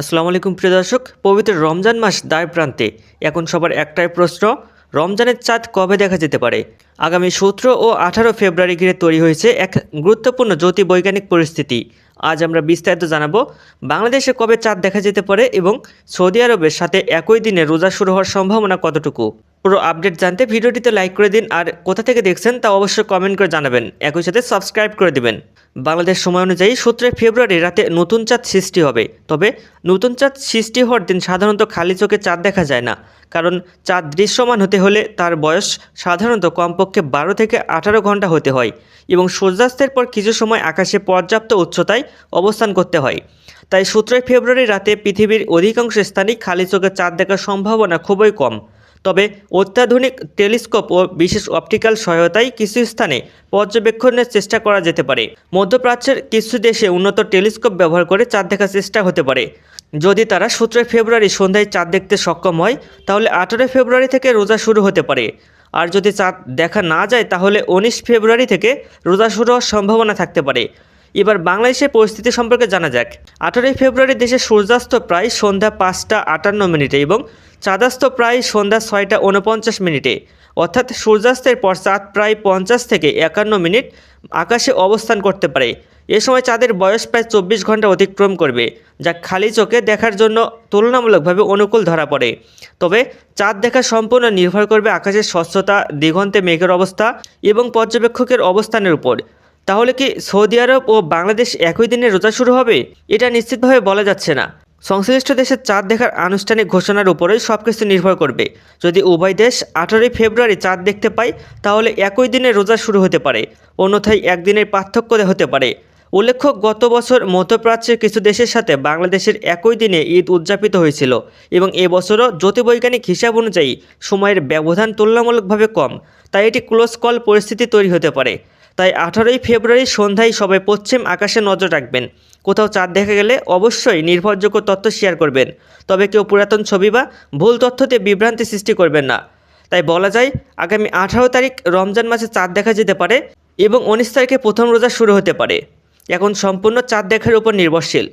আসসালামু আলাইকুম প্রিয় দর্শক, পবিত্র রমজান মাস দায় প্রান্তে এখন সবার একটাই প্রশ্ন, রমজানের চাঁদ কবে দেখা যেতে পারে? আগামী সতেরো ও আঠারো ফেব্রুয়ারি ঘিরে তৈরি হয়েছে এক গুরুত্বপূর্ণ জ্যোতি বৈজ্ঞানিক পরিস্থিতি। আজ আমরা বিস্তারিত জানাব, বাংলাদেশে কবে চাঁদ দেখা যেতে পারে এবং সৌদি আরবের সাথে একই দিনে রোজা শুরু হওয়ার সম্ভাবনা কতটুকু? পুরো আপডেট জানতে ভিডিওটিতে লাইক করে দিন, আর কোথা থেকে দেখছেন তা অবশ্যই কমেন্ট করে জানাবেন। একই সাথে সাবস্ক্রাইব করে দিবেন। বাংলাদেশ সময় অনুযায়ী সতেরোই ফেব্রুয়ারি রাতে নতুন চাঁদ সৃষ্টি হবে। তবে নতুন চাঁদ সৃষ্টি হওয়ার দিন সাধারণত খালি চোখে চাঁদ দেখা যায় না। কারণ চাঁদ দৃশ্যমান হতে হলে তার বয়স সাধারণত কমপক্ষে বারো থেকে আঠারো ঘণ্টা হতে হয় এবং সূর্যাস্তের পর কিছু সময় আকাশে পর্যাপ্ত উচ্চতায় অবস্থান করতে হয়। তাই সতেরোই ফেব্রুয়ারি রাতে পৃথিবীর অধিকাংশ স্থানেই খালি চোখে চাঁদ দেখার সম্ভাবনা খুবই কম। তবে অত্যাধুনিক টেলিস্কোপ ও বিশেষ অপটিক্যাল সহায়তায় কিছু স্থানে পর্যবেক্ষণের চেষ্টা করা যেতে পারে। মধ্যপ্রাচ্যের কিছু দেশে উন্নত টেলিস্কোপ ব্যবহার করে চাঁদ দেখার চেষ্টা হতে পারে। যদি তারা সতেরোই ফেব্রুয়ারি সন্ধ্যায় চাঁদ দেখতে সক্ষম হয়, তাহলে আঠেরোই ফেব্রুয়ারি থেকে রোজা শুরু হতে পারে। আর যদি চাঁদ দেখা না যায়, তাহলে উনিশ ফেব্রুয়ারি থেকে রোজা শুরু হওয়ার সম্ভাবনা থাকতে পারে। এবার বাংলাদেশের পরিস্থিতি সম্পর্কে জানা যাক। আঠারোই ফেব্রুয়ারি দেশে সূর্যাস্ত প্রায় সন্ধ্যা পাঁচটা আটান্ন মিনিটে এবং চাঁদাস্ত প্রায় সন্ধ্যা ছয়টা উনপঞ্চাশ মিনিটে। অর্থাৎ সূর্যাস্তের পর চাঁদ প্রায় পঞ্চাশ থেকে একান্ন মিনিট আকাশে অবস্থান করতে পারে। এ সময় চাঁদের বয়স প্রায় চব্বিশ ঘণ্টা অতিক্রম করবে, যা খালি চোখে দেখার জন্য তুলনামূলকভাবে অনুকূল ধরা পড়ে। তবে চাঁদ দেখা সম্পূর্ণ নির্ভর করবে আকাশের স্বচ্ছতা, দিগন্তে মেঘের অবস্থা এবং পর্যবেক্ষকের অবস্থানের উপর। তাহলে কি সৌদি আরব ও বাংলাদেশ একই দিনে রোজা শুরু হবে? এটা নিশ্চিতভাবে বলা যাচ্ছে না। সংশ্লিষ্ট দেশের চাঁদ দেখার আনুষ্ঠানিক ঘোষণার উপরেই সব কিছু নির্ভর করবে। যদি উভয় দেশ আঠারোই ফেব্রুয়ারি চাঁদ দেখতে পায়, তাহলে একই দিনে রোজা শুরু হতে পারে, অন্যথায় একদিনের পার্থক্য হতে পারে। উল্লেখ্য, গত বছর মধ্যপ্রাচ্যের কিছু দেশের সাথে বাংলাদেশের একই দিনে ঈদ উদযাপিত হয়েছিল এবং এবছরও জ্যোতির্বৈজ্ঞানিক হিসাব অনুযায়ী সময়ের ব্যবধান তুলনামূলকভাবে কম, তাই এটি ক্লোজ কল পরিস্থিতি তৈরি হতে পারে। তাই আঠারোই ফেব্রুয়ারি সন্ধ্যায় সবাই পশ্চিম আকাশে নজর রাখবেন। কোথাও চাঁদ দেখা গেলে অবশ্যই নির্ভরযোগ্য তথ্য শেয়ার করবেন। তবে কেউ পুরাতন ছবি বা ভুল তথ্যতে বিভ্রান্তি সৃষ্টি করবেন না। তাই বলা যায়, আগামী আঠারো তারিখ রমজান মাসে চাঁদ দেখা যেতে পারে এবং উনিশ তারিখে প্রথম রোজা শুরু হতে পারে। এখন সম্পূর্ণ চাঁদ দেখার উপর নির্ভরশীল।